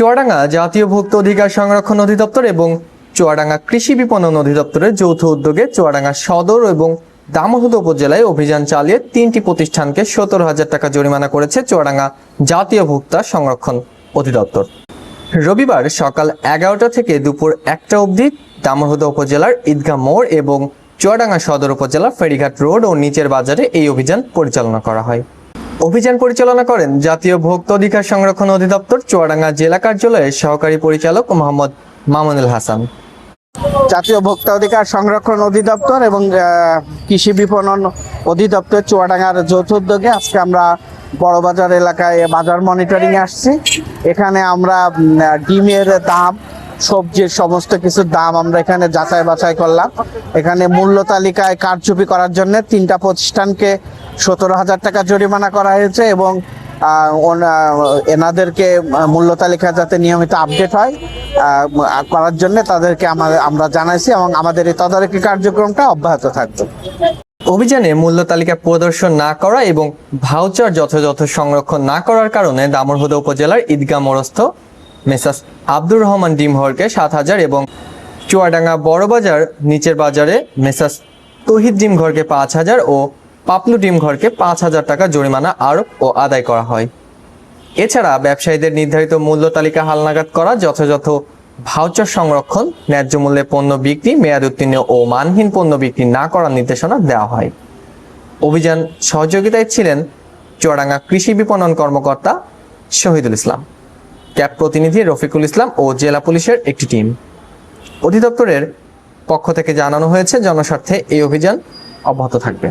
চুয়াডাঙ্গা জাতীয় ভোক্তা অধিকার সংরক্ষণ অধিদপ্তর এবং চুয়াডাঙ্গা কৃষি বিপণন অধিদপ্তরের যৌথ উদ্যোগে চুয়াডাঙ্গা সদর এবং দামোহদ উপজেলায় অভিযান চালিয়ে তিনটি প্রতিষ্ঠানকে সত্তর হাজার টাকা জরিমানা করেছে চুয়াডাঙ্গা জাতীয় ভোক্তা সংরক্ষণ অধিদপ্তর। রবিবার সকাল এগারোটা থেকে দুপুর একটা অবধি দামোহদ উপজেলার ঈদগাহ মোড় এবং চুয়াডাঙ্গা সদর উপজেলার ফেরিঘাট রোড ও নিচের বাজারে এই অভিযান পরিচালনা করা হয়। অভিযান পরিচালনা করেন জাতীয় ভোক্তা অধিকার সংরক্ষণ অধিদপ্তর, চুয়াডাঙ্গা জেলা কার্যালয়ের সহকারী পরিচালক মোহাম্মদ মামুনুল হাসান। জাতীয় ভোক্তা অধিকার সংরক্ষণ অধিদপ্তর এবং কৃষি বিপণন অধিদপ্তর চুয়াডাঙ্গার যৌথ উদ্যোগে আজকে আমরা বড়বাজার এলাকায় বাজার মনিটরিং আসছি। এখানে আমরা ডিমের দাম সবজির সমস্ত কিছুর দাম আমরা এখানে যাচাই বাছাই করলাম। এখানে মূল্য তালিকায় কারচুপি করার জন্য তিনটা প্রতিষ্ঠানকে সতেরো হাজার টাকা জরিমানা করা হয়েছে এবং এনাদেরকে মূল্য তালিকা যাতে নিয়মিত আপডেট হয় করার জন্য তাদেরকে আমরা জানাইছি এবং আমাদের এই তদারকি কার্যক্রমটা অব্যাহত থাকবে। অভিযানে মূল্য তালিকা প্রদর্শন না করা এবং ভাউচার যথাযথ সংরক্ষণ না করার কারণে দামরহুদা উপজেলার ঈদগাহ মোড়স্থ মেসাস আব্দুর রহমান ডিমহরকে সাত হাজার এবং চুয়াডাঙ্গা বড়বাজার নিচের বাজারে মেসাস তহিদ ডিমঘরকে পাঁচ হাজার ও পাপলু ডিমঘরকে পাঁচ হাজার টাকা জরিমানা আরোপ ও আদায় করা হয়। এছাড়া ব্যবসায়ীদের নির্ধারিত মূল্য তালিকা হালনাগাদ করা, যথাযথ ভাউচার সংরক্ষণ, ন্যায্য মূল্যে পণ্য বিক্রি, মেয়াদ উত্তীর্ণ ও মানহীন পণ্য বিক্রি না করার নির্দেশনা দেওয়া হয়। অভিযান সহযোগিতায় ছিলেন চুয়াডাঙ্গা কৃষি বিপণন কর্মকর্তা শহীদুল ইসলাম। ক্যাব প্রতিনিধি রফিকুল ইসলাম ও জেলা পুলিশের একটি টিম। অধিদপ্তরের পক্ষ থেকে জানানো হয়েছে, জনস্বার্থে এই অভিযান অব্যাহত থাকবে।